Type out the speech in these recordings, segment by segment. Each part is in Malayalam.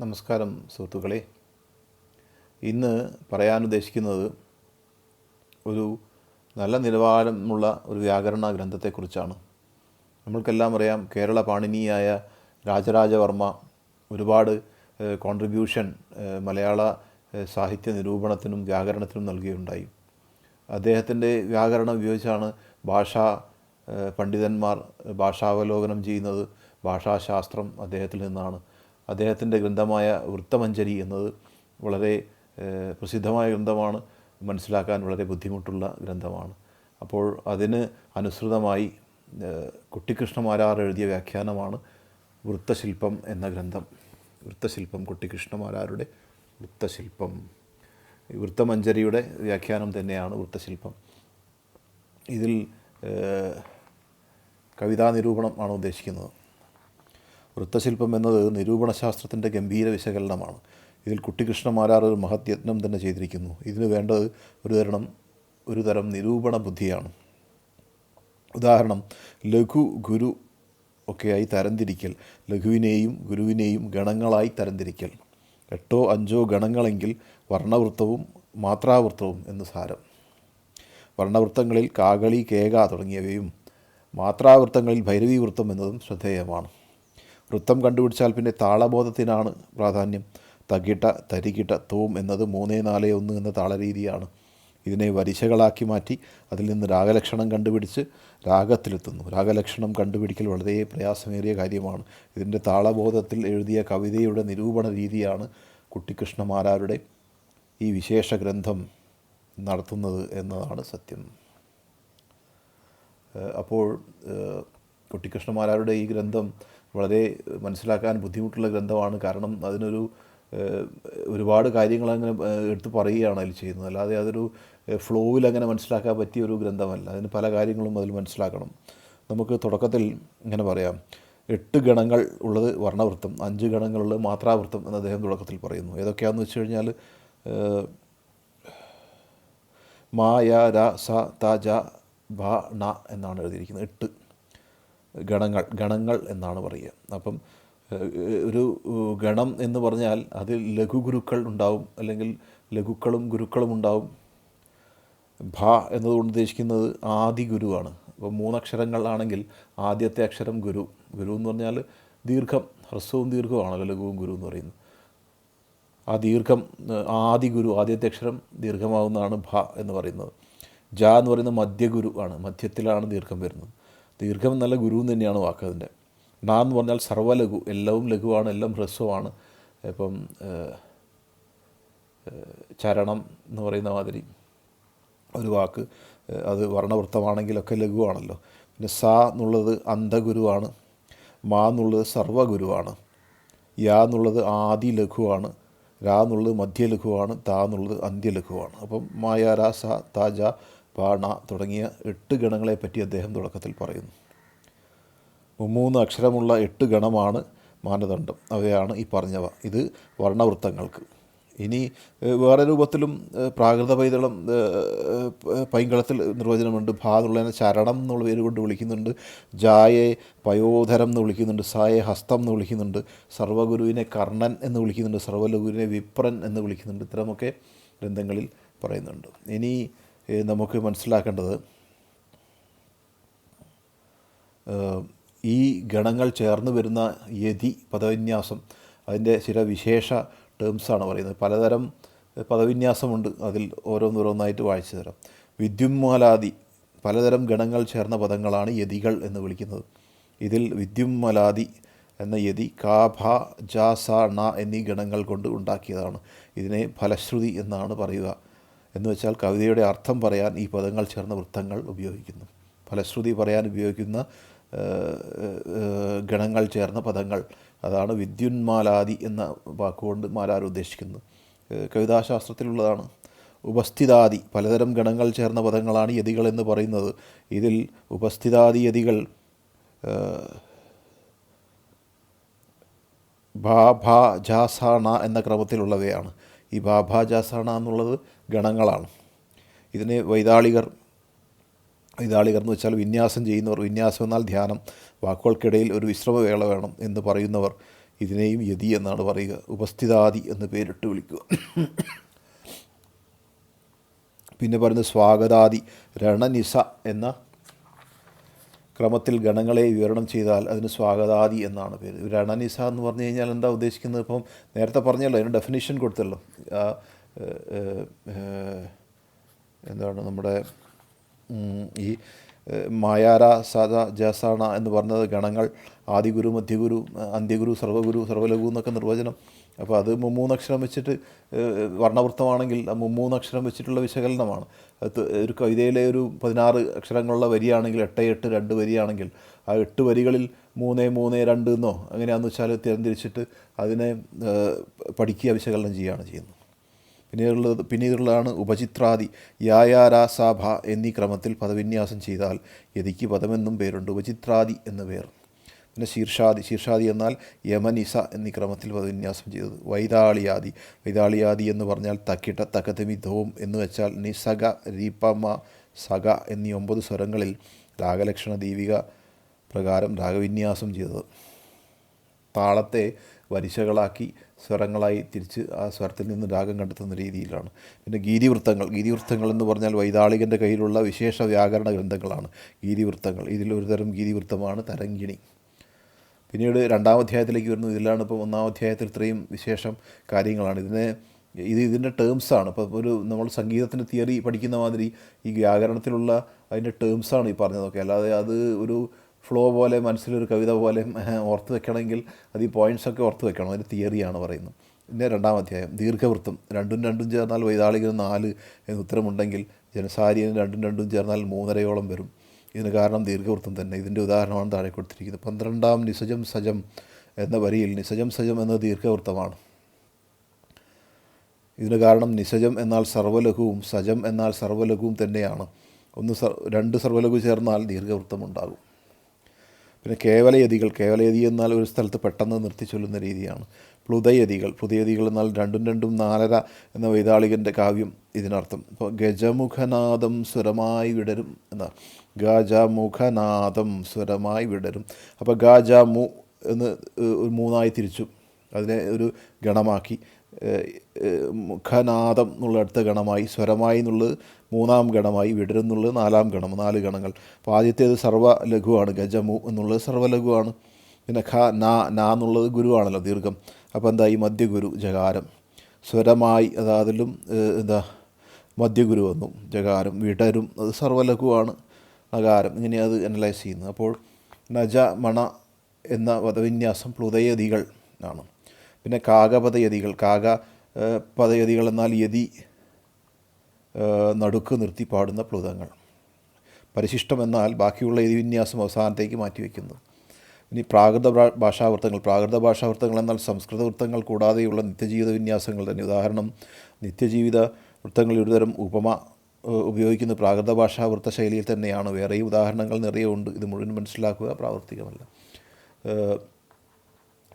നമസ്കാരം സുഹൃത്തുക്കളെ. ഇന്ന് പറയാൻ ഉദ്ദേശിക്കുന്നത് ഒരു നല്ല നിലവാരമുള്ള ഒരു വ്യാകരണ ഗ്രന്ഥത്തെക്കുറിച്ചാണ്. നമ്മൾക്കെല്ലാം അറിയാം കേരള പാണിനിയായ രാജരാജവർമ്മ ഒരുപാട് കോൺട്രിബ്യൂഷൻ മലയാള സാഹിത്യ നിരൂപണത്തിനും വ്യാകരണത്തിനും നൽകുകയുണ്ടായി അദ്ദേഹത്തിന്റെ വ്യാകരണം ഉപയോഗിച്ചാണ് ഭാഷാ പണ്ഡിതന്മാർ ഭാഷാവലോകനം ചെയ്യുന്നത്. ഭാഷാശാസ്ത്രം അദ്ദേഹത്തിൽ നിന്നാണ്. അദ്ദേഹത്തിന്റെ ഗ്രന്ഥമായ വൃത്തമഞ്ജരി എന്നത് വളരെ പ്രസിദ്ധമായ ഗ്രന്ഥമാണ്. മനസ്സിലാക്കാൻ വളരെ ബുദ്ധിമുട്ടുള്ള ഗ്രന്ഥമാണ്. അപ്പോൾ അതിന് അനുസൃതമായി കുട്ടിക്കൃഷ്ണമാരാർ എഴുതിയ വ്യാഖ്യാനമാണ് വൃത്തശില്പം എന്ന ഗ്രന്ഥം. വൃത്തശില്പം കുട്ടിക്കൃഷ്ണമാരാരുടെ വൃത്തശില്പം. വൃത്തമഞ്ജരിയുടെ വ്യാഖ്യാനം തന്നെയാണ് വൃത്തശില്പം. ഇതിൽ കവിതാ നിരൂപണം ആണ് ഉദ്ദേശിക്കുന്നത്. വൃത്തശില്പം എന്നത് നിരൂപണശാസ്ത്രത്തിന്റെ ഗംഭീര വിശകലനമാണ്. ഇതിൽ കുട്ടിക്കൃഷ്ണമാരാർ ഒരു മഹത് യത്നം തന്നെ ചെയ്തിരിക്കുന്നു. ഇതിന് വേണ്ടത് ഒരു തരണം ഒരു തരം നിരൂപണ ബുദ്ധിയാണ്. ഉദാഹരണം ലഘു ഗുരു ഒക്കെയായി തരംതിരിക്കൽ ലഘുവിനെയും ഗുരുവിനെയും ഗണങ്ങളായി തരംതിരിക്കൽ. എട്ടോ അഞ്ചോ ഗണങ്ങളെങ്കിൽ വർണവൃത്തവും മാത്രാവൃത്തവും എന്ന് സാരം. വർണവൃത്തങ്ങളിൽ കാകളി കേക തുടങ്ങിയവയും മാത്രാവൃത്തങ്ങളിൽ ഭൈരവീവൃത്തം എന്നതും ശ്രദ്ധേയമാണ്. വൃത്തം കണ്ടുപിടിച്ചാൽ പിന്നെ താളബോധത്തിനാണ് പ്രാധാന്യം. തകിട്ട തരികിട്ട തൂം എന്നത് മൂന്നേ നാല് ഒന്ന് എന്ന താളരീതിയാണ്. ഇതിനെ വരിശകളാക്കി മാറ്റി അതിൽ നിന്ന് രാഗലക്ഷണം കണ്ടുപിടിച്ച് രാഗത്തിലെത്തുന്നു. രാഗലക്ഷണം കണ്ടുപിടിക്കൽ വളരെ പ്രയാസമേറിയ കാര്യമാണ്. ഇതിന്റെ താളബോധത്തിൽ എഴുതിയ കവിതയുടെ നിരൂപണ രീതിയാണ് കുട്ടിക്കൃഷ്ണമാരാരുടെ ഈ വിശേഷ ഗ്രന്ഥം നടത്തുന്നത് എന്നതാണ് സത്യം. അപ്പോൾ കുട്ടിക്കൃഷ്ണമാരാരുടെ ഈ ഗ്രന്ഥം വളരെ മനസ്സിലാക്കാൻ ബുദ്ധിമുട്ടുള്ള ഗ്രന്ഥമാണ്. കാരണം അതിനൊരു ഒരുപാട് കാര്യങ്ങൾ അങ്ങനെ എടുത്തു പറയുകയാണ് അതിൽ ചെയ്യുന്നത്. അല്ലാതെ അതൊരു ഫ്ലോയിൽ അങ്ങനെ മനസ്സിലാക്കാൻ പറ്റിയ ഒരു ഗ്രന്ഥമല്ല. അതിന് പല കാര്യങ്ങളും അതിൽ മനസ്സിലാക്കണം. നമുക്ക് തുടക്കത്തിൽ ഇങ്ങനെ പറയാം. എട്ട് ഗണങ്ങൾ ഉള്ളത് വർണവൃത്തം അഞ്ച് ഗണങ്ങളുള്ളത് മാത്രാവൃത്തം എന്ന് അദ്ദേഹം തുടക്കത്തിൽ പറയുന്നു. ഏതൊക്കെയാണെന്ന് വെച്ച് കഴിഞ്ഞാൽ മാ യ ര സ ത ജ ഭ ണ എന്നാണ് എഴുതിയിരിക്കുന്നത്. എട്ട്. ഗണങ്ങൾ ഗണങ്ങൾ എന്നാണ് പറയുക. അപ്പം ഒരു ഗണം എന്ന് പറഞ്ഞാൽ അതിൽ ലഘുഗുരുക്കൾ ഉണ്ടാവും അല്ലെങ്കിൽ ലഘുക്കളും ഗുരുക്കളും ഉണ്ടാവും. ഭ എന്നതുകൊണ്ട് ഉദ്ദേശിക്കുന്നത് ആദി ഗുരുവാണ്. അപ്പോൾ മൂന്നക്ഷരങ്ങളാണെങ്കിൽ ആദ്യത്തെ അക്ഷരം ഗുരു. ഗുരു എന്ന് പറഞ്ഞാൽ ദീർഘം ഹ്രസ്വവും ദീർഘവുമാണല്ലോ ലഘുവും ഗുരു എന്ന് പറയുന്നത്. ആ ദീർഘം ആദി ഗുരു ആദ്യത്തെ അക്ഷരം ദീർഘമാവുന്നതാണ് ഭ എന്ന് പറയുന്നത്. ജ എന്ന് പറയുന്നത് മധ്യഗുരു ആണ് മധ്യത്തിലാണ് ദീർഘം വരുന്നത്. ദീർഘം നല്ല ഗുരു എന്ന് തന്നെയാണ് വാക്ക് അതിന്റെ നാ എന്ന് പറഞ്ഞാൽ സർവലഘു എല്ലാവും ലഘുവാണ് എല്ലാം ഹ്രസ്വമാണ്. ഇപ്പം ചരണം എന്ന് പറയുന്ന മാതിരി ഒരു വാക്ക് അത് വർണവൃത്തമാണെങ്കിലൊക്കെ ലഘുവാണല്ലോ. പിന്നെ സ എന്നുള്ളത് അന്ധഗുരുവാണ് മാ എന്നുള്ളത് സർവഗുരുവാണ് യാ എന്നുള്ളത് ആദി ലഘുവാണ് രാ എന്നുള്ളത് മധ്യലഘുവാണ് താ എന്നുള്ളത് അന്ത്യലഘുവാണ് അപ്പം മായ രാ സ താജ പാണ തുടങ്ങിയ എട്ട് ഗണങ്ങളെപ്പറ്റി അദ്ദേഹം തുടക്കത്തിൽ പറയുന്നു. മൂന്ന് അക്ഷരമുള്ള എട്ട് ഗണമാണ് മാനദണ്ഡം. അവയാണ് ഈ പറഞ്ഞവ. ഇത് വർണവൃത്തങ്ങൾക്ക്. ഇനി വേറെ രൂപത്തിലും പ്രാകൃത പൈതളം പൈങ്കളത്തിൽ നിർവചനമുണ്ട്. ഭാ എന്നുള്ളതിനെ ചരണം എന്നുള്ള പേര് കൊണ്ട് വിളിക്കുന്നുണ്ട്. ജായെ പയോധരം എന്ന് വിളിക്കുന്നുണ്ട്. സായെ ഹസ്തം എന്ന് വിളിക്കുന്നുണ്ട്. സർവഗുരുവിനെ കർണൻ എന്ന് വിളിക്കുന്നുണ്ട്. സർവലഗുരുവിനെ വിപ്രൻ എന്ന് വിളിക്കുന്നുണ്ട്. ഇത്തരമൊക്കെ ഗ്രന്ഥങ്ങളിൽ പറയുന്നുണ്ട്. ഇനി നമുക്ക് മനസ്സിലാക്കേണ്ടത് ഈ ഗണങ്ങൾ ചേർന്ന് വരുന്ന യതി പദവിന്യാസം അതിന്റെ ചില വിശേഷ ടേംസാണ് പറയുന്നത്. പലതരം പദവിന്യാസമുണ്ട് അതിൽ ഓരോന്നോരോന്നായിട്ട് വായിച്ചു തരാം. വിദ്യുന്മലാദി പലതരം ഗണങ്ങൾ ചേർന്ന പദങ്ങളാണ് യതികൾ എന്ന് വിളിക്കുന്നത്. ഇതിൽ വിദ്യുന്മലാദി എന്ന യതി കാ ഭ ജ സ ണ എന്നീ ഗണങ്ങൾ കൊണ്ട് ഉണ്ടാക്കിയതാണ്. ഇതിനെ ഫലശ്രുതി എന്നാണ് പറയുക. എന്ന് വെച്ചാൽ കവിതയുടെ അർത്ഥം പറയാൻ ഈ പദങ്ങൾ ചേർന്ന വൃത്തങ്ങൾ ഉപയോഗിക്കുന്നു. ഫലശ്രുതി പറയാൻ ഉപയോഗിക്കുന്ന ഗണങ്ങൾ ചേർന്ന പദങ്ങൾ. അതാണ് വിദ്യുന്മാലാദി എന്ന വാക്കുകൊണ്ട് മാലാർ ഉദ്ദേശിക്കുന്നത്. കവിതാശാസ്ത്രത്തിലുള്ളതാണ്. ഉപസ്ഥിതാദി. പലതരം ഗണങ്ങൾ ചേർന്ന പദങ്ങളാണ് യതികൾ എന്ന് പറയുന്നത്. ഇതിൽ ഉപസ്ഥിതാദി യതികൾ ഭാ ഭാ ജാസാണ എന്ന ക്രമത്തിലുള്ളവയാണ്. ഈ ഭാ എന്നുള്ളത് ഗണങ്ങളാണ്. ഇതിനെ വൈതാളികർ വൈതാളികർ എന്ന് വെച്ചാൽ വിന്യാസം ചെയ്യുന്നവർ വിന്യാസം എന്നാൽ ധ്യാനം വാക്കുകൾക്കിടയിൽ ഒരു വിശ്രമവേള വേണം എന്ന് പറയുന്നവർ ഇതിനെയും യതി എന്നാണ് പറയുക. ഉപസ്ഥിതാദി എന്ന് പേരിട്ട് വിളിക്കുക. പിന്നെ പറയുന്നത് സ്വാഗതാദി രണനിസ എന്ന ക്രമത്തിൽ ഗണങ്ങളെ വിവരണം ചെയ്താൽ അതിന് സ്വാഗതാദി എന്നാണ് പേര്. രണനിസ എന്ന് പറഞ്ഞു കഴിഞ്ഞാൽ എന്താ ഉദ്ദേശിക്കുന്നത്? ഇപ്പം നേരത്തെ പറഞ്ഞല്ലോ അതിന് ഡെഫിനിഷൻ കൊടുത്തല്ലോ. എന്താണ് നമ്മുടെ ഈ മായാര സദ ജസാണ എന്ന് പറഞ്ഞത് ഗണങ്ങൾ ആദിഗുരു മധ്യഗുരു അന്ത്യഗുരു സർവഗുരു സർവലഘു എന്നൊക്കെ നിർവചനം. അപ്പോൾ അത് മുമ്മൂന്നക്ഷരം വെച്ചിട്ട് വർണവൃത്തമാണെങ്കിൽ മുമ്മൂന്നക്ഷരം വെച്ചിട്ടുള്ള വിശകലനമാണ്. ഒരു കവിതയിലെ ഒരു പതിനാറ് അക്ഷരങ്ങളുള്ള വരിയാണെങ്കിൽ എട്ട് എട്ട് രണ്ട് വരിയാണെങ്കിൽ ആ എട്ട് വരികളിൽ മൂന്ന് മൂന്ന് രണ്ട് എന്നോ അങ്ങനെയാണെന്ന് വെച്ചാൽ തിരഞ്ഞെടുത്തിട്ട് അതിനെ പഠിക്കുക വിശകലനം ചെയ്യുകയാണ് ചെയ്യുന്നത്. പിന്നീടുള്ളത് പിന്നീടുള്ളതാണ് ഉപചിത്രാദി യായാരാസാഭ എന്നീ ക്രമത്തിൽ പദവിന്യാസം ചെയ്താൽ യതിക്ക് പദമെന്നും പേരുണ്ട്. ഉപചിത്രാദി എന്ന പേർ. പിന്നെ ശീർഷാദി ശീർഷാദി എന്നാൽ യമനിസ എന്നീ ക്രമത്തിൽ പദവിന്യാസം ചെയ്തത്. വൈതാളിയാദി. വൈതാളിയാദി എന്ന് പറഞ്ഞാൽ തക്കിട്ട തക്കതമിധവും എന്ന് വെച്ചാൽ നിസഗ രീപമ സഗ എന്നീ ഒമ്പത് സ്വരങ്ങളിൽ രാഗലക്ഷണ ദീപിക പ്രകാരം രാഗവിന്യാസം ചെയ്തത്. താളത്തെ വരിശകളാക്കി സ്വരങ്ങളായി തിരിച്ച് ആ സ്വരത്തിൽ നിന്ന് രാഗം കണ്ടെത്തുന്ന രീതിയിലാണ്. പിന്നെ ഗീതിവൃത്തങ്ങൾ. ഗീതിവൃത്തങ്ങൾ എന്ന് പറഞ്ഞാൽ വൈതാളികന്റെ കയ്യിലുള്ള വിശേഷ വ്യാകരണ ഗ്രന്ഥങ്ങളാണ് ഗീതിവൃത്തങ്ങൾ. ഇതിൽ ഒരു തരം ഗീതിവൃത്തമാണ് തരങ്കിണി പിന്നീട് രണ്ടാം അധ്യായത്തിലേക്ക് വരുന്നു. ഇതിലാണ് ഇപ്പോൾ ഒന്നാം അധ്യായത്തിൽ ഇത്രയും വിശേഷം കാര്യങ്ങളാണ്. ഇതിനെ ഇത് ഇതിന്റെ ടേംസാണ് ഇപ്പോൾ ഒരു നമ്മൾ സംഗീതത്തിന്റെ തിയറി പഠിക്കുന്ന മാതിരി ഈ വ്യാകരണത്തിലുള്ള അതിന്റെ ടേംസാണ് ഈ പറഞ്ഞതൊക്കെ. അല്ലാതെ അത് ഒരു ഫ്ലോ പോലെ മനസ്സിലൊരു കവിത പോലെ ഓർത്ത് വെക്കണമെങ്കിൽ അത് ഈ പോയിന്റ്സൊക്കെ ഓർത്ത് വെക്കണം. അതിന്റെ തിയറിയാണ് പറയുന്നത്. പിന്നെ രണ്ടാം അധ്യായം ദീർഘവൃത്തം. രണ്ടും രണ്ടും ചേർന്നാൽ വൈതാളികൾ നാല് എന്ന് ഉത്തരമുണ്ടെങ്കിൽ ജനസാരിയന് രണ്ടും രണ്ടും ചേർന്നാൽ മൂന്നരയോളം വരും. ഇതിന് കാരണം ദീർഘവൃത്തം തന്നെ. ഇതിന്റെ ഉദാഹരണമാണ് താഴെ കൊടുത്തിരിക്കുന്നത്. പന്ത്രണ്ടാം നിസജം സജം എന്ന വരിയിൽ നിസജം സജം എന്നത് ദീർഘവൃത്തമാണ്. ഇതിന് കാരണം നിസജം എന്നാൽ സർവലഘുവും സജം എന്നാൽ സർവലഘുവും തന്നെയാണ്. ഒന്ന് രണ്ട് സർവലഘു ചേർന്നാൽ ദീർഘവൃത്തം ഉണ്ടാകും. പിന്നെ കേവലയതികൾ കേവലയതി എന്നാൽ ഒരു സ്ഥലത്ത് പെട്ടെന്ന് നിർത്തി ചൊല്ലുന്ന രീതിയാണ്. പ്ലുതയതികൾ പ്ലുതയതികൾ എന്നാൽ രണ്ടും രണ്ടും നാലര എന്ന വൈതാളികന്റെ കാവ്യം ഇതിനർത്ഥം. ഇപ്പോൾ ഗജമുഖനാദം സ്വരമായി വിടരും എന്നാ ഗജമുഖനാദം സ്വരമായി വിടരും. അപ്പോൾ ഗാജാമു എന്ന് ഒരു മൂന്നായി തിരിച്ചു. അതിനെ ഒരു ഗണമാക്കി. മുഖനാദം എന്നുള്ള അടുത്ത ഗണമായി. സ്വരമായി എന്നുള്ളത് മൂന്നാം ഗണമായി വിടരും എന്നുള്ളത് നാലാം ഗണം നാല് ഗണങ്ങൾ. അപ്പോൾ ആദ്യത്തേത് സർവ ലഘുവാണ് ഗജമു എന്നുള്ളത് സർവലഘുവാണ് പിന്നെ ഖ നാ നാ എന്നുള്ളത് ഗുരുവാണല്ലോ ദീർഘം. അപ്പോൾ എന്താ ഈ മധ്യഗുരു ജകാരം? സ്വരമായി അതാതിലും എന്താ മധ്യഗുരു വന്നു. ജകാരം വിടരും അത് സർവലഘുവാണ് നകാരം ഇങ്ങനെ അത് അനലൈസ് ചെയ്യുന്നു. അപ്പോൾ നജ മണ എന്ന പദവിന്യാസം പ്ലുതയതികൾ ആണ്. പിന്നെ കാകപദയതികൾ കാക പദയതികൾ എന്നാൽ യതി നടുക്ക് നിർത്തി പാടുന്ന പ്ലുതങ്ങൾ. പരിശിഷ്ടം എന്നാൽ ബാക്കിയുള്ള യതി വിന്യാസം അവസാനത്തേക്ക് മാറ്റിവെക്കുന്നത് ഇനി പ്രാകൃത ഭാഷാവൃത്തങ്ങൾ. പ്രാകൃത ഭാഷാവൃത്തങ്ങൾ എന്നാൽ സംസ്കൃത വൃത്തങ്ങൾ കൂടാതെയുള്ള നിത്യജീവിത വിന്യാസങ്ങൾ തന്നെ. ഉദാഹരണം നിത്യജീവിത വൃത്തങ്ങളിൽ ഒരുതരം ഉപമ ഉപയോഗിക്കുന്ന പ്രാകൃത ഭാഷാവൃത്ത ശൈലിയിൽ തന്നെയാണ്. വേറെയും ഉദാഹരണങ്ങൾ നിറയെ ഉണ്ട്. ഇത് മുഴുവൻ മനസ്സിലാക്കുക പ്രാവർത്തികമല്ല.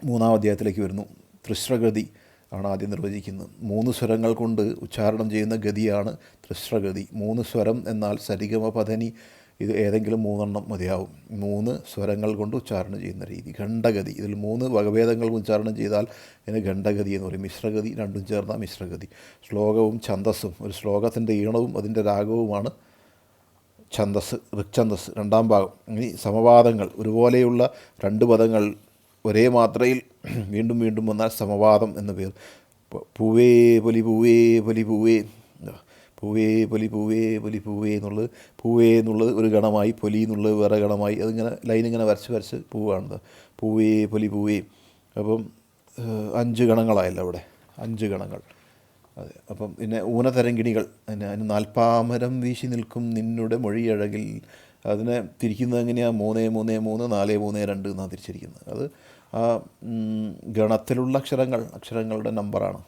മൂന്നാം അധ്യായത്തിലേക്ക് വരുന്നു. തൃശ്രഗതി ആണ് ആദ്യം നിർവചിക്കുന്നത്. മൂന്ന് സ്വരങ്ങൾ കൊണ്ട് ഉച്ചാരണം ചെയ്യുന്ന ഗതിയാണ് തൃശ്രഗതി മൂന്ന് സ്വരം എന്നാൽ സരിഗമ പധനി ഇത് ഏതെങ്കിലും മൂന്നെണ്ണം മതിയാവും. മൂന്ന് സ്വരങ്ങൾ കൊണ്ട് ഉച്ചാരണം ചെയ്യുന്ന രീതി. ഖണ്ഡഗതി. ഇതിൽ മൂന്ന് വകഭേദങ്ങൾ ഉച്ചാരണം ചെയ്താൽ ഇതിന് ഖണ്ഡഗതി എന്ന് പറയും. മിശ്രഗതി രണ്ടും ചേർന്ന മിശ്രഗതി. ശ്ലോകവും ഛന്ദസ്സും. ഒരു ശ്ലോകത്തിന്റെ ഈണവും അതിന്റെ രാഗവുമാണ് ഛന്ദസ് ഋക്ഛന്ദസ് രണ്ടാം ഭാഗം. ഇനി സമവാദങ്ങൾ. ഒരുപോലെയുള്ള രണ്ട് പദങ്ങൾ ഒരേ മാത്രയിൽ വീണ്ടും വീണ്ടും വന്നാൽ സമവാദം എന്ന പേർ പൂവേ പൊലി പൂവേ പൊലി പൂവേ? പൂവേ പൊലി പൂവേ പൊലി പൂവേ എന്നുള്ളത് പൂവേ എന്നുള്ളത് ഒരു ഗണമായി പൊലി എന്നുള്ളത് വേറെ ഗണമായി അതിങ്ങനെ ലൈൻ ഇങ്ങനെ വരച്ച് വരച്ച് പൂവാണത് പൂവേ പൊലി പൂവേ. അപ്പം അഞ്ച് ഗണങ്ങളായല്ലോ അവിടെ. അഞ്ച് ഗണങ്ങൾ. അതെ. അപ്പം പിന്നെ ഊനതരങ്കിണികൾ പിന്നെ അതിന് നാൽപ്പാമരം വീശി നിൽക്കും നിന്നുടെ മൊഴിയഴകിൽ. അതിനെ തിരിക്കുന്നത് എങ്ങനെയാണ് മൂന്ന് മൂന്ന് മൂന്ന് നാല് മൂന്ന് രണ്ട് എന്നാണ് തിരിച്ചിരിക്കുന്നത്. അത് ആ ഗണത്തിലുള്ള അക്ഷരങ്ങൾ അക്ഷരങ്ങളുടെ നമ്പറാണ്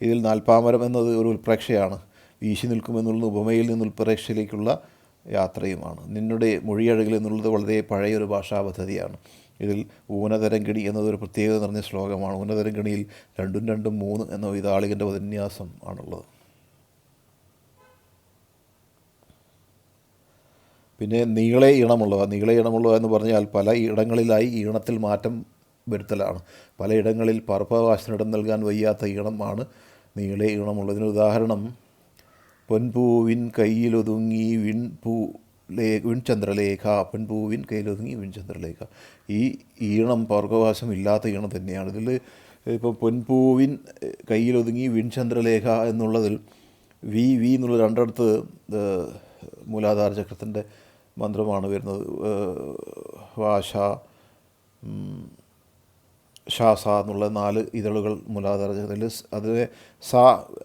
ഇതിൽ നാൽപ്പാമരം എന്നത് ഒരു ഉൽപ്രേക്ഷയാണ് വീശി നിൽക്കുമെന്നുള്ള ഉപമയിൽ നിന്ന് ഉൽപ്രേക്ഷയിലേക്കുള്ള യാത്രയുമാണ്. നിന്നുടെ മൊഴിയഴകിൽ എന്നുള്ളത് വളരെ പഴയൊരു ഭാഷാ പദ്ധതിയാണ് ഇതിൽ ഊനതരങ്കിണി എന്നതൊരു പ്രത്യേകത നിറഞ്ഞ ശ്ലോകമാണ്. ഊനതരങ്കിണിയിൽ രണ്ടും രണ്ടും മൂന്ന് എന്ന വിതാളികന്റെ ഉപന്യാസം ആണുള്ളത്. പിന്നെ നീളെ ഇണമുള്ളവ നീളെ ഇണമുള്ളവ എന്ന് പറഞ്ഞാൽ പല ഇടങ്ങളിലായി ഈണത്തിൽ മാറ്റം വരുത്തലാണ്. പലയിടങ്ങളിൽ പാർപ്പവാസനിടം നൽകാൻ വയ്യാത്ത ഈണമാണ് നീളെ ഈണമുള്ളതിന് ഉദാഹരണം പൊൻപൂവിൻ കയ്യിലൊതുങ്ങി വിൺപൂ ലേ വിൺചന്ദ്രലേഖ പെൺപൂവിൻ കയ്യിലൊതുങ്ങി വിൺചന്ദ്രലേഖ ഈ ഈണം പൗർഗവാശം ഇല്ലാത്ത ഈണം തന്നെയാണ്. ഇതിൽ ഇപ്പോൾ പൊൻപൂവിൻ കയ്യിലൊതുങ്ങി വിൺചന്ദ്രലേഖ എന്നുള്ളതിൽ വി വി എന്നുള്ള രണ്ടിടത്ത് മൂലാധാര ചക്രത്തിന്റെ മന്ത്രമാണ് വരുന്നത്. ഭാഷ ഷാസ എന്നുള്ള നാല് ഇതളുകൾ മൂലാധാര അതിൽ അതിലെ സ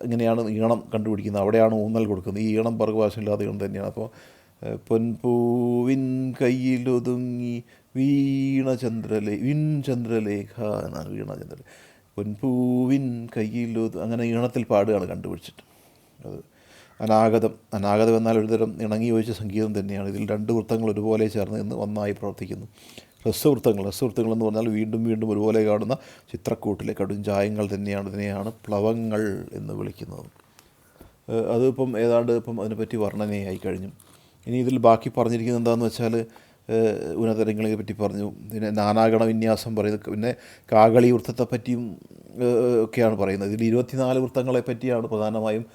ഇങ്ങനെയാണ് ഈണം കണ്ടുപിടിക്കുന്നത്. അവിടെയാണ് ഊന്നൽ കൊടുക്കുന്നത്. ഈ ഈണം വർഗഭാഷയില്ലാത്ത ഈണം തന്നെയാണ്. അപ്പോൾ പൊൻപൂവിൻ കയ്യിലൊതുങ്ങി വീണചന്ദ്രലേ വിൻചന്ദ്രലേഖ എന്നാണ് വീണചന്ദ്ര പൊൻപൂവിൻ കയ്യിലൊതു അങ്ങനെ ഈണത്തിൽ പാടുകയാണ് കണ്ടുപിടിച്ചിട്ട്. അത് അനാഗതം. അനാഗതം എന്നാൽ ഒരുതരം ഇണങ്ങി യോജിച്ച സംഗീതം തന്നെയാണ്. ഇതിൽ രണ്ട് വൃത്തങ്ങൾ ഒരുപോലെ ചേർന്ന് നിന്ന് ഒന്നായി പ്രവർത്തിക്കുന്നു. ഹ്രസ്വവൃത്തങ്ങൾ ഹ്രസ്വവൃത്തങ്ങൾ എന്ന് പറഞ്ഞാൽ വീണ്ടും വീണ്ടും ഒരുപോലെ കാണുന്ന ചിത്രക്കൂട്ടിലെ കടുംചായങ്ങൾ തന്നെയാണ് ഇതിനെയാണ് പ്ലവങ്ങൾ എന്ന് വിളിക്കുന്നത്. അതിപ്പം ഏതാണ്ട് ഇപ്പം അതിനെപ്പറ്റി വർണനയായി കഴിഞ്ഞു. ഇനി ഇതിൽ ബാക്കി പറഞ്ഞിരിക്കുന്നത് എന്താണെന്ന് വെച്ചാൽ ഉന്നതരങ്ങളെ പറ്റി പറഞ്ഞു പിന്നെ നാനാഗണ വിന്യാസം പറയുന്നത് പിന്നെ കാകളി വൃത്തത്തെ പറ്റിയും ഒക്കെയാണ് പറയുന്നത്. ഇതിൽ ഇരുപത്തിനാല് വൃത്തങ്ങളെ പറ്റിയാണ് പ്രധാനമായും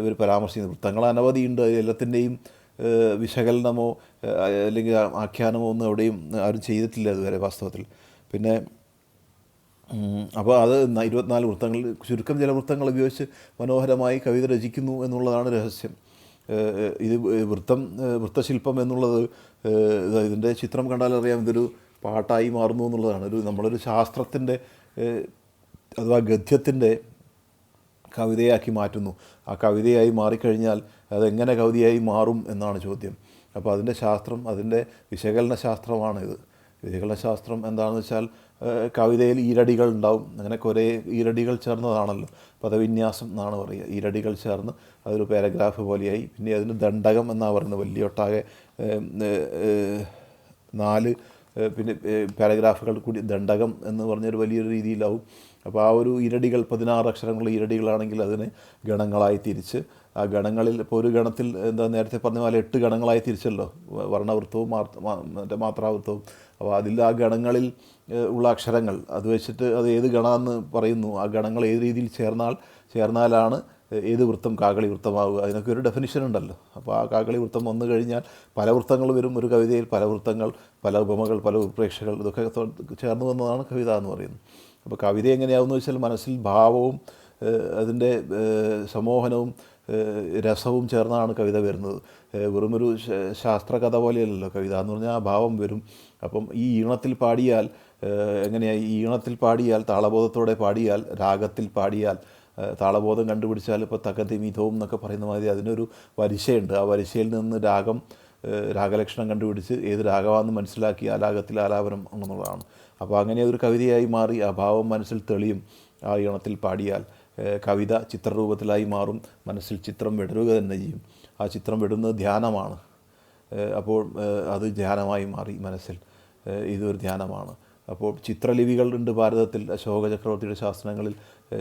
ഇവർ പരാമർശിക്കുന്നത്. വൃത്തങ്ങൾ അനവധിയുണ്ട് ഏഹ് വിശകലനമോ അല്ലെങ്കിൽ ആഖ്യാനമോ ഒന്നും എവിടെയും ആരും ചെയ്തിട്ടില്ല ഇതുവരെ വാസ്തവത്തിൽ. പിന്നെ അപ്പോൾ അത് ഇരുപത്തിനാല് വൃത്തങ്ങൾ ചുരുക്കം ചില വൃത്തങ്ങൾ ഉപയോഗിച്ച് മനോഹരമായി കവിത രചിക്കുന്നു എന്നുള്ളതാണ് രഹസ്യം. ഇത് വൃത്തം വൃത്തശില്പം എന്നുള്ളത് ഇതിന്റെ ചിത്രം കണ്ടാലറിയാം ഇതൊരു പാട്ടായി മാറുന്നു എന്നുള്ളതാണ്. ഒരു നമ്മളൊരു ശാസ്ത്രത്തിന്റെ അഥവാ ഗദ്യത്തിന്റെ കവിതയാക്കി മാറ്റുന്നു. ആ കവിതയായി മാറിക്കഴിഞ്ഞാൽ അതെങ്ങനെ കവിതയായി മാറും എന്നാണ് ചോദ്യം. അപ്പോൾ അതിന്റെ ശാസ്ത്രം അതിന്റെ വിശകലന ശാസ്ത്രമാണ് ഇത് വിശകലന ശാസ്ത്രം എന്താണെന്ന് വെച്ചാൽ കവിതയിൽ ഈരടികൾ ഉണ്ടാവും. അങ്ങനെ കുറേ ഈരടികൾ ചേർന്നതാണല്ലോ. പദവിന്യാസം എന്നാണ് പറയുക. ഈരടികൾ ചേർന്ന് അതൊരു പാരഗ്രാഫ് പോലെയായി. പിന്നെ അതിന് ദണ്ഡകം എന്നാണ് പറയുന്നത്. വലിയ ഒട്ടാകെ ഏഹ്, ഏഹ്, നാല് പിന്നെ പാരഗ്രാഫുകൾ കൂടി ദണ്ഡകം എന്ന് പറഞ്ഞൊരു വലിയൊരു രീതിയിലാവും. അപ്പോൾ ആ ഒരു ഇരടികൾ പതിനാറ് അക്ഷരങ്ങളുള്ള ഇരടികളാണെങ്കിൽ അതിനെ ഗണങ്ങളായി തിരിച്ച്. ആ ഗണങ്ങളിൽ ഇപ്പോൾ ഒരു ഗണത്തിൽ എന്താ നേരത്തെ പറഞ്ഞ പോലെ എട്ട് ഗണങ്ങളായി തിരിച്ചല്ലോ. വർണവൃത്തവും മറ്റേ മാത്രാവൃത്തവും. അപ്പോൾ അതിൽ ആ ഗണങ്ങളിൽ ഉള്ള അക്ഷരങ്ങൾ അത് വെച്ചിട്ട് അത് ഏത് ഗണമെന്ന് പറയുന്നു. ആ ഗണങ്ങൾ ഏത് രീതിയിൽ ചേർന്നാൽ ചേർന്നാലാണ് ഏത് വൃത്തം കാകളി വൃത്തമാവുക. അതിനൊക്കെ ഒരു ഡെഫിനിഷൻ ഉണ്ടല്ലോ. അപ്പോൾ ആ കാകളി വൃത്തം വന്നു കഴിഞ്ഞാൽ പല വൃത്തങ്ങൾ വരും. ഒരു കവിതയിൽ പല വൃത്തങ്ങൾ പല ഉപമകൾ പല ഉപ്രേക്ഷകൾ ഇതൊക്കെ ചേർന്ന് വന്നതാണ് കവിത എന്ന് പറയുന്നത്. അപ്പോൾ കവിത എങ്ങനെയാവുമെന്ന് വെച്ചാൽ മനസ്സിൽ ഭാവവും അതിന്റെ സമോഹനവും രസവും ചേർന്നാണ് കവിത വരുന്നത്. വെറുമൊരു ശാസ്ത്രകഥ പോലെയല്ലല്ലോ കവിത എന്ന് പറഞ്ഞാൽ ആ ഭാവം വരും. അപ്പം ഈ ഈണത്തിൽ പാടിയാൽ എങ്ങനെയാണ് എങ്ങനെയാ ഈ ഈണത്തിൽ പാടിയാൽ താളബോധത്തോടെ പാടിയാൽ രാഗത്തിൽ പാടിയാൽ താളബോധം കണ്ടുപിടിച്ചാൽ ഇപ്പോൾ തകതി മിതവും എന്നൊക്കെ പറയുന്ന മാതിരി അതിനൊരു വരിശയുണ്ട്. ആ വരിശയിൽ നിന്ന് രാഗം രാഗലക്ഷണം കണ്ടുപിടിച്ച് ഏത് രാഗമാണെന്ന് മനസ്സിലാക്കി ആ രാഗത്തിൽ ആലാപനം എന്നുള്ളതാണ്. അപ്പോൾ അങ്ങനെ ഒരു കവിതയായി മാറി ആ ഭാവം മനസ്സിൽ തെളിയും. ആ ഈണത്തിൽ പാടിയാൽ കവിത ചിത്രരൂപത്തിലായി മാറും. മനസ്സിൽ ചിത്രം വിടരുക തന്നെ ചെയ്യും. ആ ചിത്രം വിടുന്നത് ധ്യാനമാണ്. അപ്പോൾ അത് ധ്യാനമായി മാറി മനസ്സിൽ. ഇതൊരു ധ്യാനമാണ്. അപ്പോൾ ചിത്രലിപികൾ ഉണ്ട് ഭാരതത്തിൽ അശോക ചക്രവർത്തിയുടെ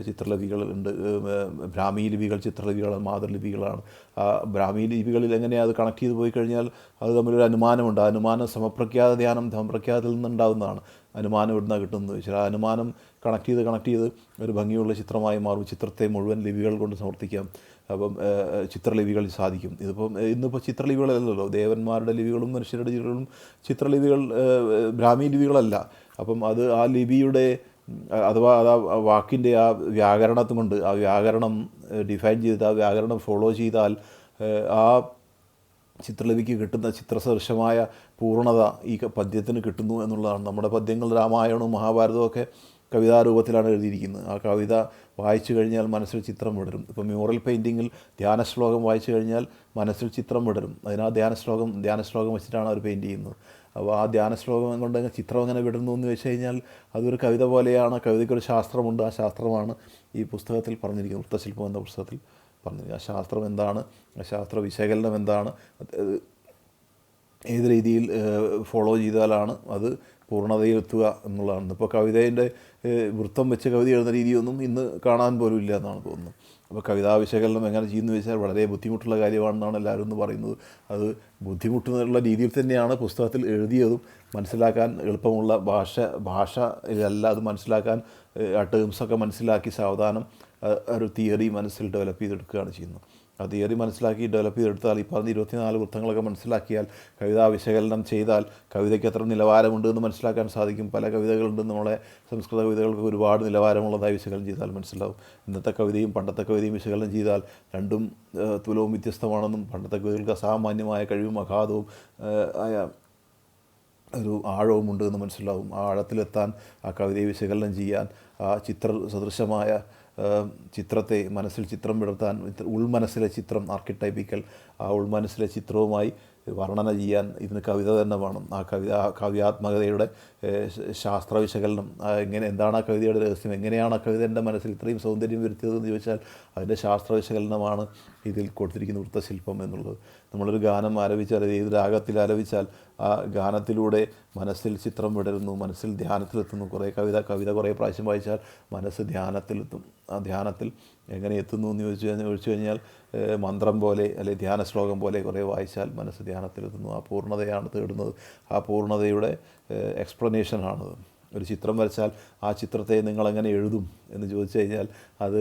ചിത്രലിപികൾ ഉണ്ട് ഏഹ് ബ്രാഹ്മി ലിപികൾ ചിത്രലിപികളാണ് മാതൃലിപികളാണ്. ആ ബ്രാഹ്മി ലിപികളിൽ എങ്ങനെയാണ് അത് കണക്ട് ചെയ്ത് പോയി കഴിഞ്ഞാൽ അത് തമ്മിലൊരു അനുമാനമുണ്ട്. ആ അനുമാനം സമപ്രഖ്യാത ധ്യാനം ധമപ്രഖ്യാതത്തിൽ നിന്നുണ്ടാകുന്നതാണ് അനുമാനം ഇവിടുന്ന് കിട്ടുന്നത്? ചില അനുമാനം കണക്ട് ചെയ്ത് കണക്ട് ചെയ്ത് ഒരു ഭംഗിയുള്ള ചിത്രമായി മാറും. ചിത്രത്തെ മുഴുവൻ ലിപികൾ കൊണ്ട് സമർത്ഥിക്കാം. അപ്പം ചിത്രലിപികൾ സാധിക്കും. ഇതിപ്പം ഇന്നിപ്പോൾ ചിത്രലിപികളല്ലല്ലോ. ദേവന്മാരുടെ ലിപികളും മനുഷ്യരുടെ ലിപികളും ചിത്രലിപികൾ ബ്രാഹ്മി ലിപികളല്ല അപ്പം അത് ആ ലിപിയുടെ അഥവാ അത് ആ വാക്കിന്റെ ആ വ്യാകരണത്തും കൊണ്ട് ആ വ്യാകരണം ഡിഫൈൻ ചെയ്ത് ആ വ്യാകരണം ഫോളോ ചെയ്താൽ ആ ചിത്രലിപിക്ക് കിട്ടുന്ന ചിത്രസദൃശമായ പൂർണത ഈ പദ്യത്തിന് കിട്ടുന്നു എന്നുള്ളതാണ്. നമ്മുടെ പദ്യങ്ങൾ രാമായണവും മഹാഭാരതവും ഒക്കെ കവിതാരൂപത്തിലാണ് എഴുതിയിരിക്കുന്നത്. ആ കവിത വായിച്ചു കഴിഞ്ഞാൽ മനസ്സിൽ ചിത്രം വിടരും. ഇപ്പോൾ മ്യൂറൽ പെയിന്റിങ്ങിൽ ധ്യാന ശ്ലോകം വായിച്ചു കഴിഞ്ഞാൽ മനസ്സിൽ ചിത്രം വിടരും. അതിനാ ധ്യാന ശ്ലോകം ധ്യാന ശ്ലോകം വെച്ചിട്ടാണ് അവർ പെയിന്റ് ചെയ്യുന്നത്. അപ്പോൾ ആ ധ്യാന ശ്ലോകം കൊണ്ട് ചിത്രം അങ്ങനെ വിടുന്നു എന്ന് വെച്ച് കഴിഞ്ഞാൽ അതൊരു കവിത പോലെയാണ് കവിതയ്ക്കൊരു ശാസ്ത്രമുണ്ട്. ആ ശാസ്ത്രമാണ് ഈ പുസ്തകത്തിൽ പറഞ്ഞിരിക്കുന്നത് വൃത്തശില്പം എന്ന പുസ്തകത്തിൽ പറഞ്ഞിരിക്കുന്നത്. ആ ശാസ്ത്രം എന്താണ്? ആ ശാസ്ത്ര വിശകലനം എന്താണ്? ഏത് രീതിയിൽ ഫോളോ ചെയ്താലാണ് അത് പൂർണതയിലെത്തുക എന്നുള്ളതാണ്. ഇപ്പോൾ കവിതേന്റെ വൃത്തം വെച്ച് കവിത എഴുതുന്ന രീതിയൊന്നും ഇന്ന് കാണാൻ പോലും ഇല്ല എന്നാണ് തോന്നുന്നത്. അപ്പോൾ കവിതാ വിശകലനം എങ്ങനെ ചെയ്യുന്നു വെച്ചാൽ വളരെ ബുദ്ധിമുട്ടുള്ള കാര്യമാണെന്നാണ് എല്ലാവരും ഒന്ന് പറയുന്നത്. അത് ബുദ്ധിമുട്ടുള്ള രീതിയിൽ തന്നെയാണ് പുസ്തകത്തിൽ എഴുതിയതും മനസ്സിലാക്കാൻ എളുപ്പമുള്ള ഭാഷ ഭാഷ ഇതല്ല അത് മനസ്സിലാക്കാൻ ആ ടേംസൊക്കെ മനസ്സിലാക്കി സാവധാനം ഒരു തിയറി മനസ്സിൽ ഡെവലപ്പ് ചെയ്തെടുക്കുകയാണ് ചെയ്യുന്നത്. ആ മനസ്സിലാക്കി ഡെവലപ്പ് ചെയ്തെടുത്താൽ? ഈ പറഞ്ഞ ഇരുപത്തിനാല് വൃത്തങ്ങളൊക്കെ മനസ്സിലാക്കിയാൽ കവിതാ വിശകലനം ചെയ്താൽ കവിതയ്ക്ക് എത്ര നിലവാരമുണ്ട് എന്ന് മനസ്സിലാക്കാൻ സാധിക്കും. പല കവിതകളുണ്ട്. നമ്മളെ സംസ്കൃത കവിതകൾക്ക് ഒരുപാട് നിലവാരമുള്ളതായി വിശകലനം ചെയ്താൽ മനസ്സിലാവും. ഇന്നത്തെ കവിതയും പണ്ടത്തെ കവിതയും വിശകലനം ചെയ്താൽ രണ്ടും തുലവും വ്യത്യസ്തമാണെന്നും പണ്ടത്തെ കവിതകൾക്ക് അസാമാന്യമായ കഴിവും അഗാധവും ആയ ഒരു ആഴവുമുണ്ട് എന്ന് മനസ്സിലാവും. ആ ആഴത്തിലെത്താൻ ആ കവിതയെ വിശകലനം ചെയ്യാൻ ആ ചിത്ര സദൃശമായ ചിത്രത്തെ മനസ്സിൽ ചിത്രം വിടർത്താൻ ഉൾമനസ്സിലെ ചിത്രം ആർക്കിടൈപ്പിക്കൽ ആ ഉൾമനസ്സിലെ ചിത്രവുമായി വർണന ചെയ്യാൻ ഇതിന് കവിത തന്നെ വേണം. ആ കവിത കാവ്യാത്മകതയുടെ ശാസ്ത്ര വിശകലനം എങ്ങനെ എന്താണ് ആ കവിതയുടെ രഹസ്യം എങ്ങനെയാണ് ആ കവിത എന്റെ മനസ്സിൽ ഇത്രയും സൗന്ദര്യം വരുത്തിയതെന്ന് ചോദിച്ചാൽ അതിന്റെ ശാസ്ത്ര വിശകലനമാണ് ഇതിൽ കൊടുത്തിരിക്കുന്ന വൃത്തശില്പം എന്നുള്ളത്. നമ്മളൊരു ഗാനം ആലപിച്ചാൽ ഏത് രാഗത്തിൽ ആലപിച്ചാൽ ആ ഗാനത്തിലൂടെ മനസ്സിൽ ചിത്രം വിടരുന്നു മനസ്സിൽ ധ്യാനത്തിലെത്തുന്നു. കുറേ കവിത കവിത കുറേ പ്രാവശ്യം വായിച്ചാൽ മനസ്സ് ധ്യാനത്തിലെത്തും. ആ ധ്യാനത്തിൽ എങ്ങനെ എത്തുന്നു എന്ന് ചോദിച്ചു കഴിഞ്ഞാൽ ചോദിച്ചു കഴിഞ്ഞാൽ മന്ത്രം പോലെ അല്ലെ ധ്യാന ശ്ലോകം പോലെ കുറേ വായിച്ചാൽ മനസ്സ് ധ്യാനത്തിലെത്തുന്നു. ആ പൂർണതയാണ് തേടുന്നത്. ആ പൂർണതയുടെ എക്സ്പ്ലനേഷനാണത് ഒരു ചിത്രം വരച്ചാൽ ആ ചിത്രത്തെ നിങ്ങൾ എങ്ങനെ എഴുതും എന്ന് ചോദിച്ചു കഴിഞ്ഞാൽ അത്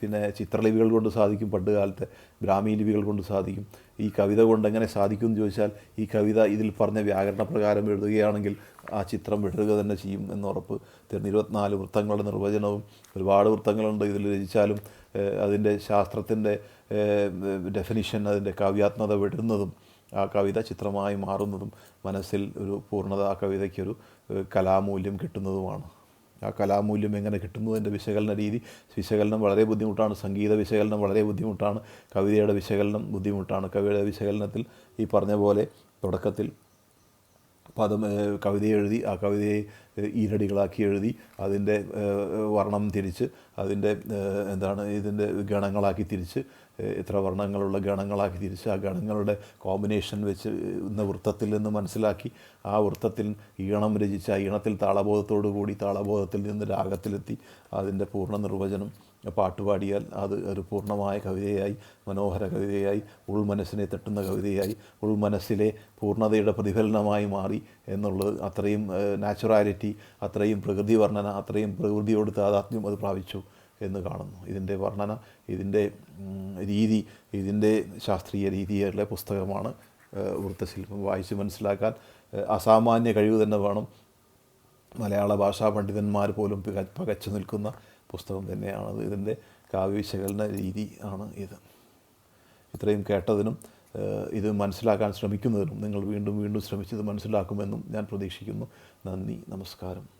പിന്നെ ചിത്രലിപികൾ കൊണ്ട് സാധിക്കും പണ്ട് കാലത്തെ ലിപികൾ കൊണ്ട് സാധിക്കും. ഈ കവിത കൊണ്ട് എങ്ങനെ സാധിക്കും എന്ന് ചോദിച്ചാൽ ഈ കവിത ഇതിൽ പറഞ്ഞ വ്യാകരണ പ്രകാരം എഴുതുകയാണെങ്കിൽ ആ ചിത്രം വിടരുക തന്നെ ചെയ്യും എന്ന് ഉറപ്പ്. ഇരുപത്തിനാല് വൃത്തങ്ങളുടെ നിർവചനവും ഒരുപാട് വൃത്തങ്ങളുണ്ട് ഇതിൽ രചിച്ചാലും അതിന്റെ ശാസ്ത്രത്തിന്റെ ഡെഫിനിഷൻ അതിന്റെ കാവ്യാത്മത വിടുന്നതും ആ കവിത ചിത്രമായി മാറുന്നതും മനസ്സിൽ ഒരു പൂർണത ആ കവിതയ്ക്കൊരു കലാമൂല്യം കിട്ടുന്നതുമാണ്. ആ കലാമൂല്യം എങ്ങനെ കിട്ടുന്നു എന്റെ വിശകലന രീതി വിശകലനം വളരെ ബുദ്ധിമുട്ടാണ്. സംഗീത വിശകലനം വളരെ ബുദ്ധിമുട്ടാണ്. കവിതയുടെ വിശകലനം ബുദ്ധിമുട്ടാണ്. കവിതയുടെ വിശകലനത്തിൽ ഈ പറഞ്ഞ പോലെ തുടക്കത്തിൽ പദം കവിത എഴുതി ആ കവിതയെ ഈരടികളാക്കി എഴുതി അതിന്റെ വർണം തിരിച്ച് അതിന്റെ എന്താണ് ഇതിന്റെ ഗണങ്ങളാക്കി തിരിച്ച് ഇത്ര വർണങ്ങളുള്ള ഗണങ്ങളാക്കി തിരിച്ച് ആ ഗണങ്ങളുടെ കോമ്പിനേഷൻ വെച്ച് വൃത്തത്തിൽ നിന്ന് മനസ്സിലാക്കി ആ വൃത്തത്തിൽ ഈണം രചിച്ച് ആ ഈണത്തിൽ താളബോധത്തോടു കൂടി താളബോധത്തിൽ നിന്ന് രാഗത്തിലെത്തി അതിന്റെ പൂർണ നിർവചനം പാട്ടുപാടിയാൽ അത് ഒരു പൂർണമായ കവിതയായി മനോഹര കവിതയായി ഉൾമനസ്സിനെ തട്ടുന്ന കവിതയായി ഉൾമനസ്സിലെ പൂർണതയുടെ പ്രതിഫലനമായി മാറി എന്നുള്ളത് അത്രയും നാച്ചുറാലിറ്റി അത്രയും പ്രകൃതി വർണന അത്രയും പ്രകൃതിയോട് താതാത്മ്യം അത് പ്രാപിച്ചു. എന്ന് കാണുന്നു. ഇതിന്റെ വർണന ഇതിന്റെ രീതി ഇതിന്റെ ശാസ്ത്രീയ രീതിയിലുള്ള പുസ്തകമാണ് വൃത്തശില്പം. വായിച്ച് മനസ്സിലാക്കാൻ അസാമാന്യ കഴിവ് തന്നെ വേണം. മലയാള ഭാഷാ പണ്ഡിതന്മാർ പോലും പകച്ചു നിൽക്കുന്ന പുസ്തകം തന്നെയാണത്. ഇതിന്റെ കാവ്യവിശകലന രീതി ആണ് ഇത്. ഇത്രയും കേട്ടതിനും ഇത് മനസ്സിലാക്കാൻ ശ്രമിക്കുന്നതിനും നിങ്ങൾ വീണ്ടും വീണ്ടും ശ്രമിച്ചത് മനസ്സിലാക്കുമെന്നും ഞാൻ പ്രതീക്ഷിക്കുന്നു. നന്ദി നമസ്കാരം.